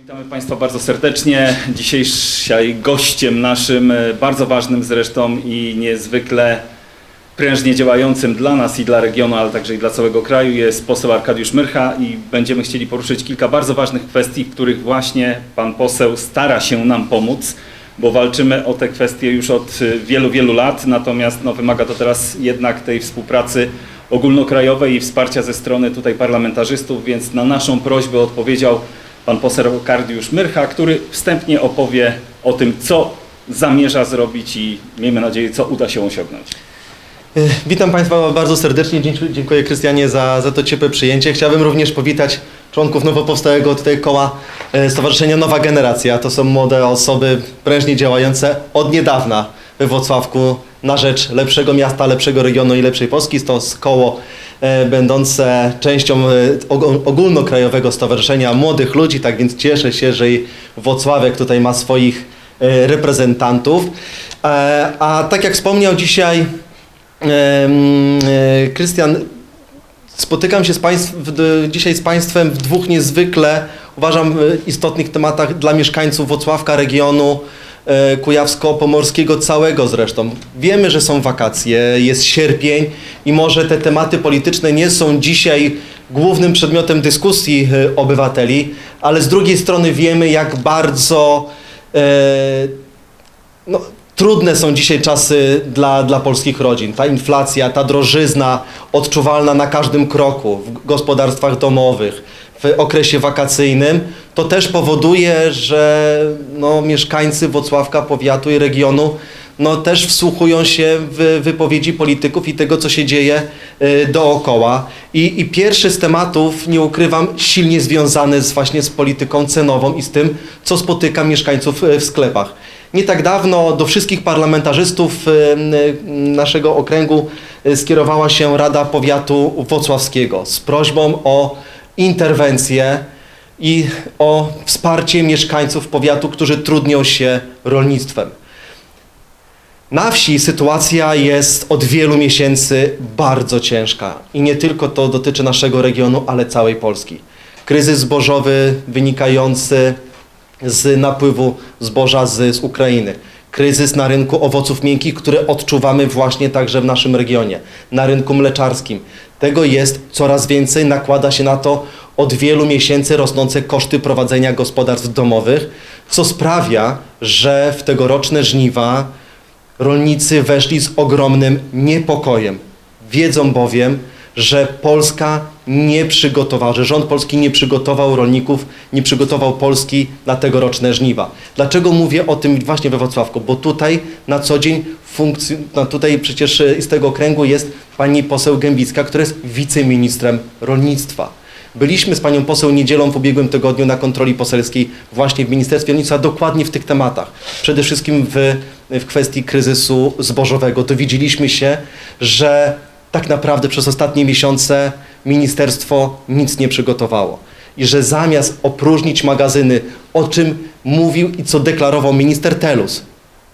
Witamy Państwa bardzo serdecznie. Dzisiejszej gościem naszym, e, bardzo ważnym zresztą i niezwykle prężnie działającym dla nas i dla regionu, ale także i dla całego kraju jest poseł Arkadiusz Myrcha i będziemy chcieli poruszyć kilka bardzo ważnych kwestii, w których właśnie pan poseł stara się nam pomóc, bo walczymy o te kwestie już od e, wielu, wielu lat, natomiast no, wymaga to teraz jednak tej współpracy ogólnokrajowej i wsparcia ze strony tutaj parlamentarzystów, więc na naszą prośbę odpowiedział pan poseł Arkadiusz Myrcha, który wstępnie opowie o tym, co zamierza zrobić i miejmy nadzieję, co uda się osiągnąć. E, Witam Państwa bardzo serdecznie. Dziękuję, dziękuję Krystianie za, za to ciepłe przyjęcie. Chciałbym również powitać członków nowo powstałego tutaj koła e, Stowarzyszenia Nowa Generacja. To są młode osoby prężnie działające od niedawna we Włocławku na rzecz lepszego miasta, lepszego regionu i lepszej Polski. To jest koło e, będące częścią e, og- ogólnokrajowego Stowarzyszenia Młodych Ludzi, tak więc cieszę się, że i Włocławek tutaj ma swoich e, reprezentantów. A tak jak wspomniał dzisiaj Krystian, spotykam się z państw, dzisiaj z Państwem w dwóch niezwykle, uważam, istotnych tematach dla mieszkańców Włocławka, regionu kujawsko-pomorskiego całego zresztą. Wiemy, że są wakacje, jest sierpień i może te tematy polityczne nie są dzisiaj głównym przedmiotem dyskusji e, obywateli, ale z drugiej strony wiemy, jak bardzo e, no, trudne są dzisiaj czasy dla, dla polskich rodzin. Ta inflacja, ta drożyzna odczuwalna na każdym kroku w gospodarstwach domowych, w okresie wakacyjnym, to też powoduje, że no, mieszkańcy Wocławka, powiatu i regionu no, też wsłuchują się w wypowiedzi polityków i tego, co się dzieje y, dookoła. I, I pierwszy z tematów, nie ukrywam, silnie związany z, właśnie z polityką cenową i z tym, co spotyka mieszkańców y, w sklepach. Nie tak dawno do wszystkich parlamentarzystów y, y, naszego okręgu skierowała się Rada Powiatu Wocławskiego z prośbą o interwencję i o wsparcie mieszkańców powiatu, którzy trudnią się rolnictwem. Na wsi sytuacja jest od wielu miesięcy bardzo ciężka i nie tylko to dotyczy naszego regionu, ale całej Polski. Kryzys zbożowy wynikający z napływu zboża z, z Ukrainy. Kryzys na rynku owoców miękkich, który odczuwamy właśnie także w naszym regionie, na rynku mleczarskim. Tego jest coraz więcej, nakłada się na to od wielu miesięcy rosnące koszty prowadzenia gospodarstw domowych, co sprawia, że w tegoroczne żniwa rolnicy weszli z ogromnym niepokojem. Wiedzą bowiem, że Polska nie przygotowała, że rząd polski nie przygotował rolników, nie przygotował Polski na tegoroczne żniwa. Dlaczego mówię o tym właśnie we Wrocławku? Bo tutaj na co dzień funkcjon- no tutaj przecież e, z tego okręgu jest pani poseł Gębicka, która jest wiceministrem rolnictwa. Byliśmy z panią poseł niedzielą w ubiegłym tygodniu na kontroli poselskiej właśnie w Ministerstwie Rolnictwa dokładnie w tych tematach. Przede wszystkim w, w kwestii kryzysu zbożowego. Dowiedzieliśmy się, że tak naprawdę przez ostatnie miesiące ministerstwo nic nie przygotowało. I że zamiast opróżnić magazyny, o czym mówił i co deklarował minister Telus,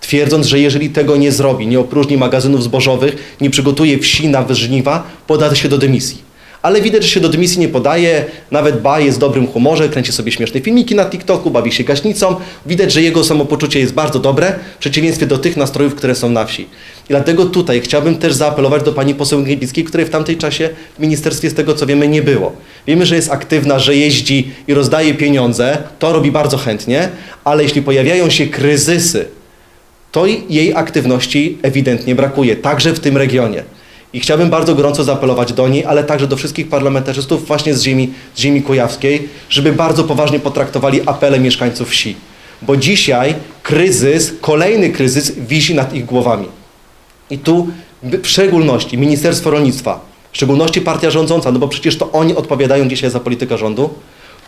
twierdząc, że jeżeli tego nie zrobi, nie opróżni magazynów zbożowych, nie przygotuje wsi na żniwa, poda się do dymisji. Ale widać, że się do dymisji nie podaje, nawet Ba jest w dobrym humorze, kręci sobie śmieszne filmiki na TikToku, bawi się gaśnicą. Widać, że jego samopoczucie jest bardzo dobre, w przeciwieństwie do tych nastrojów, które są na wsi. I dlatego tutaj chciałbym też zaapelować do pani poseł Gębickiej, której w tamtej czasie w ministerstwie, z tego co wiemy, nie było. Wiemy, że jest aktywna, że jeździ i rozdaje pieniądze, to robi bardzo chętnie, ale jeśli pojawiają się kryzysy, to jej aktywności ewidentnie brakuje, także w tym regionie. I chciałbym bardzo gorąco zaapelować do niej, ale także do wszystkich parlamentarzystów właśnie z ziemi, z ziemi kujawskiej, żeby bardzo poważnie potraktowali apele mieszkańców wsi. Bo dzisiaj kryzys, kolejny kryzys wisi nad ich głowami. I tu w szczególności Ministerstwo Rolnictwa, w szczególności partia rządząca, no bo przecież to oni odpowiadają dzisiaj za politykę rządu,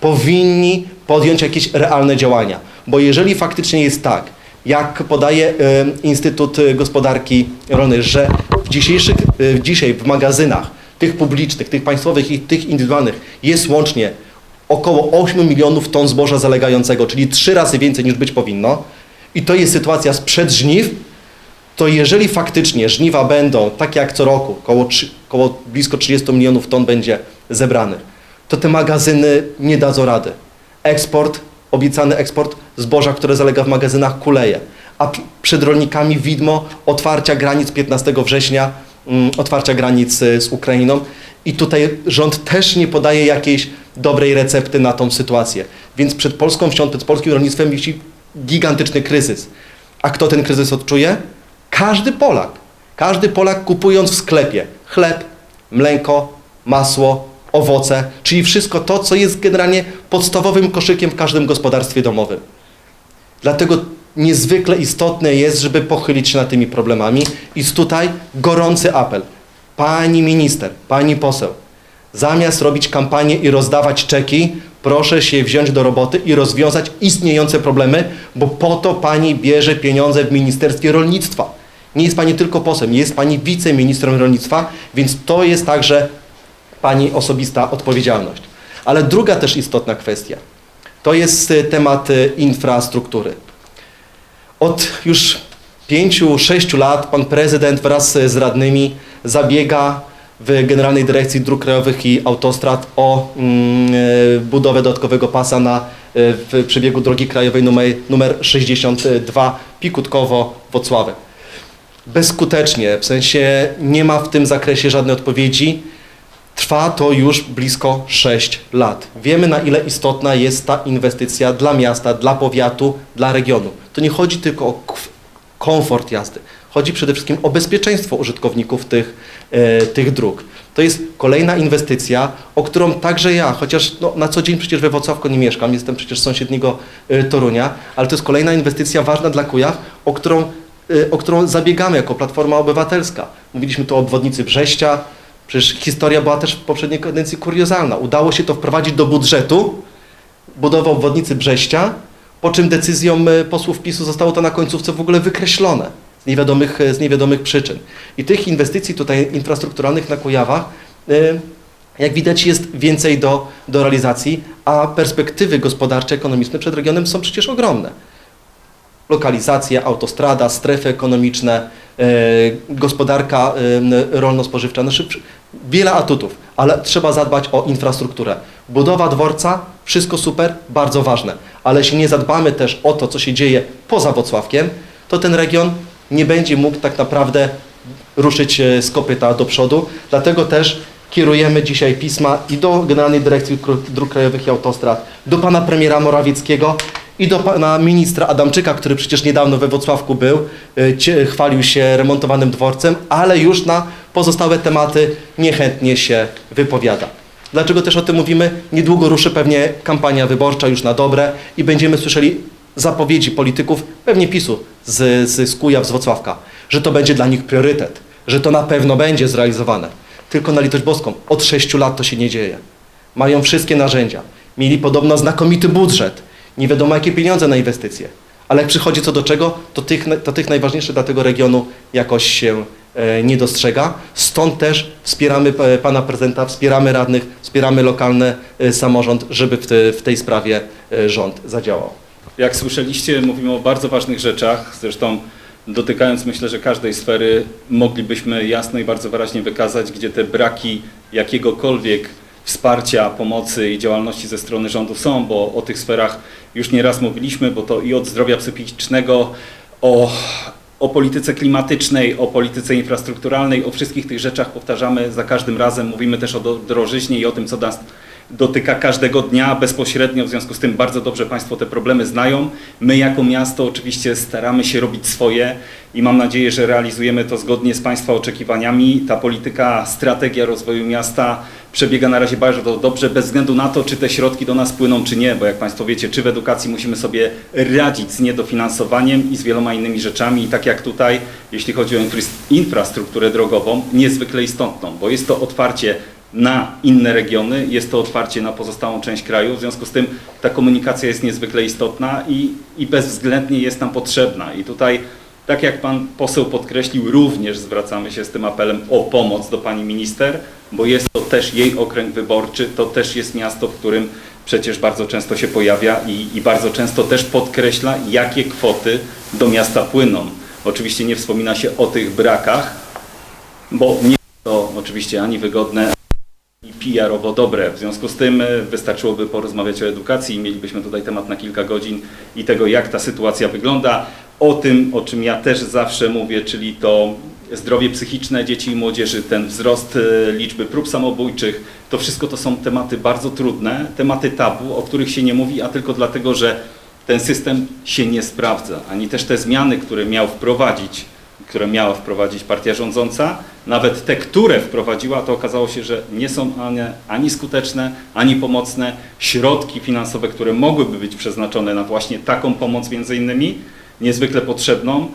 powinni podjąć jakieś realne działania. Bo jeżeli faktycznie jest tak, jak podaje Instytut Gospodarki Rolnej, że w dzisiejszych, e, dzisiaj w magazynach, tych publicznych, tych państwowych i tych indywidualnych jest łącznie około 8 milionów ton zboża zalegającego, czyli trzy razy więcej niż być powinno. I to jest sytuacja sprzed żniw, to jeżeli faktycznie żniwa będą, tak jak co roku, koło, trzy- koło blisko 30 milionów ton będzie zebranych, to te magazyny nie dadzą rady. Eksport obiecany eksport zboża, które zalega w magazynach, kuleje. A przed rolnikami widmo otwarcia granic 15 września, mm, otwarcia granic z Ukrainą. I tutaj rząd też nie podaje jakiejś dobrej recepty na tą sytuację. Więc przed polską wsią, przed polskim rolnictwem wisi gigantyczny kryzys. A kto ten kryzys odczuje? Każdy Polak. Każdy Polak kupując w sklepie chleb, mleko, masło, owoce, czyli wszystko to, co jest generalnie podstawowym koszykiem w każdym gospodarstwie domowym. Dlatego niezwykle istotne jest, żeby pochylić się nad tymi problemami i tutaj gorący apel. Pani minister, pani poseł, zamiast robić kampanię i rozdawać czeki, proszę się wziąć do roboty i rozwiązać istniejące problemy, bo po to pani bierze pieniądze w Ministerstwie Rolnictwa. Nie jest pani tylko posłem, jest pani wiceministrem rolnictwa, więc to jest także pani osobista odpowiedzialność. Ale druga też istotna kwestia to jest y, temat y, infrastruktury. Od już pięciu, sześciu lat pan prezydent wraz z radnymi zabiega w Generalnej Dyrekcji Dróg Krajowych i Autostrad o mm, budowę dodatkowego pasa na, w przebiegu drogi krajowej numer, numer 62 Pikutkowo-Wocławek. Bezskutecznie, w sensie nie ma w tym zakresie żadnej odpowiedzi. Trwa to już blisko 6 lat. Wiemy, na ile istotna jest ta inwestycja dla miasta, dla powiatu, dla regionu. To nie chodzi tylko o komfort jazdy. Chodzi przede wszystkim o bezpieczeństwo użytkowników tych, e, tych dróg. To jest kolejna inwestycja, o którą także ja, chociaż no, na co dzień przecież we Wrocławku nie mieszkam, jestem przecież z sąsiedniego e, Torunia, ale to jest kolejna inwestycja ważna dla Kujaw, o którą, e, o którą zabiegamy jako Platforma Obywatelska. Mówiliśmy tu o obwodnicy Brześcia, Przecież historia była też w poprzedniej kadencji kuriozalna. Udało się to wprowadzić do budżetu, budowę obwodnicy Brześcia, po czym decyzją e, posłów PiSu zostało to na końcówce w ogóle wykreślone z niewiadomych, e, z niewiadomych przyczyn. I tych inwestycji tutaj infrastrukturalnych na Kujawach, e, jak widać, jest więcej do, do realizacji, a perspektywy gospodarcze, ekonomiczne przed regionem są przecież ogromne lokalizacja, autostrada, strefy ekonomiczne, gospodarka e, rolno-spożywcza. Znaczy, wiele atutów, ale trzeba zadbać o infrastrukturę. Budowa dworca, wszystko super, bardzo ważne, ale jeśli nie zadbamy też o to, co się dzieje poza Wocławkiem, to ten region nie będzie mógł tak naprawdę ruszyć e, z kopyta do przodu. Dlatego też kierujemy dzisiaj pisma i do Generalnej Dyrekcji Dróg Krajowych i Autostrad, do pana premiera Morawieckiego i do pana ministra Adamczyka, który przecież niedawno we Wrocławku był, cie- chwalił się remontowanym dworcem, ale już na pozostałe tematy niechętnie się wypowiada. Dlaczego też o tym mówimy? Niedługo ruszy pewnie kampania wyborcza już na dobre i będziemy słyszeli zapowiedzi polityków, pewnie PiSu z, z, z Kujaw, z Wrocławka, że to będzie dla nich priorytet, że to na pewno będzie zrealizowane. Tylko na litość boską, od sześciu lat to się nie dzieje. Mają wszystkie narzędzia. Mieli podobno znakomity budżet. Nie wiadomo jakie pieniądze na inwestycje. Ale jak przychodzi co do czego, to tych, to tych najważniejszych dla tego regionu jakoś się e, nie dostrzega. Stąd też wspieramy e, pana prezydenta, wspieramy radnych, wspieramy lokalny e, samorząd, żeby w, te, w tej sprawie rząd zadziałał. Jak słyszeliście, mówimy o bardzo ważnych rzeczach, zresztą dotykając myślę, że każdej sfery moglibyśmy jasno i bardzo wyraźnie wykazać, gdzie te braki jakiegokolwiek wsparcia, pomocy i działalności ze strony rządu są, bo o tych sferach już nieraz mówiliśmy, bo to i od zdrowia psychicznego, o, o polityce klimatycznej, o polityce infrastrukturalnej, o wszystkich tych rzeczach powtarzamy za każdym razem. Mówimy też o drożyźnie i o tym, co nas dotyka każdego dnia bezpośrednio, w związku z tym bardzo dobrze Państwo te problemy znają. My jako miasto oczywiście staramy się robić swoje i mam nadzieję, że realizujemy to zgodnie z Państwa oczekiwaniami. Ta polityka, strategia rozwoju miasta przebiega na razie bardzo dobrze, bez względu na to, czy te środki do nas płyną, czy nie, bo jak Państwo wiecie, czy w edukacji musimy sobie radzić z niedofinansowaniem i z wieloma innymi rzeczami i tak jak tutaj, jeśli chodzi o infra- infrastrukturę drogową, niezwykle istotną, bo jest to otwarcie na inne regiony, jest to otwarcie na pozostałą część kraju, w związku z tym ta komunikacja jest niezwykle istotna i, i bezwzględnie jest nam potrzebna. I tutaj, tak jak Pan poseł podkreślił, również zwracamy się z tym apelem o pomoc do Pani Minister, bo jest to też jej okręg wyborczy, to też jest miasto, w którym przecież bardzo często się pojawia i, i bardzo często też podkreśla, jakie kwoty do miasta płyną. Oczywiście nie wspomina się o tych brakach, bo nie to oczywiście ani wygodne, ani PR-owo dobre. W związku z tym e, wystarczyłoby porozmawiać o edukacji i mielibyśmy tutaj temat na kilka godzin i tego, jak ta sytuacja wygląda. O tym, o czym ja też zawsze mówię, czyli to zdrowie psychiczne dzieci i młodzieży, ten wzrost e, liczby prób samobójczych, to wszystko to są tematy bardzo trudne, tematy tabu, o których się nie mówi, a tylko dlatego, że ten system się nie sprawdza, ani też te zmiany, które miał wprowadzić, które miała wprowadzić partia rządząca, nawet te, które wprowadziła, to okazało się, że nie są ani, ani skuteczne, ani pomocne. Środki finansowe, które mogłyby być przeznaczone na właśnie taką pomoc między innymi, niezwykle potrzebną,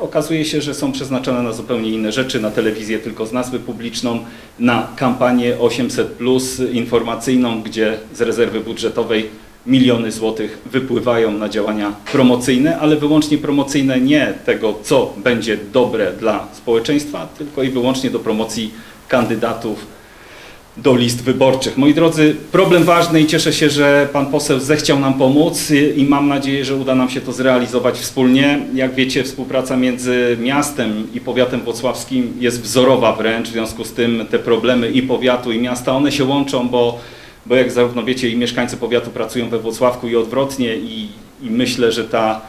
okazuje się, że są przeznaczone na zupełnie inne rzeczy, na telewizję tylko z nazwy publiczną, na kampanię 800 plus informacyjną, gdzie z rezerwy budżetowej miliony złotych wypływają na działania promocyjne, ale wyłącznie promocyjne nie tego, co będzie dobre dla społeczeństwa, tylko i wyłącznie do promocji kandydatów do list wyborczych. Moi drodzy, problem ważny i cieszę się, że pan poseł zechciał nam pomóc i mam nadzieję, że uda nam się to zrealizować wspólnie. Jak wiecie, współpraca między miastem i powiatem włocławskim jest wzorowa wręcz, w związku z tym te problemy i powiatu i miasta, one się łączą, bo, bo jak zarówno wiecie, i mieszkańcy powiatu pracują we Włocławku i odwrotnie i, i myślę, że ta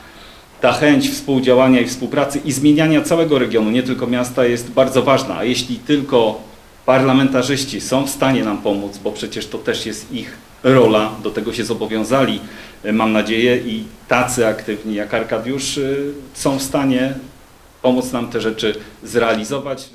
ta chęć współdziałania i współpracy i zmieniania całego regionu, nie tylko miasta, jest bardzo ważna. A jeśli tylko parlamentarzyści są w stanie nam pomóc, bo przecież to też jest ich rola, do tego się zobowiązali, e, mam nadzieję, i tacy aktywni jak Arkadiusz e, są w stanie pomóc nam te rzeczy zrealizować.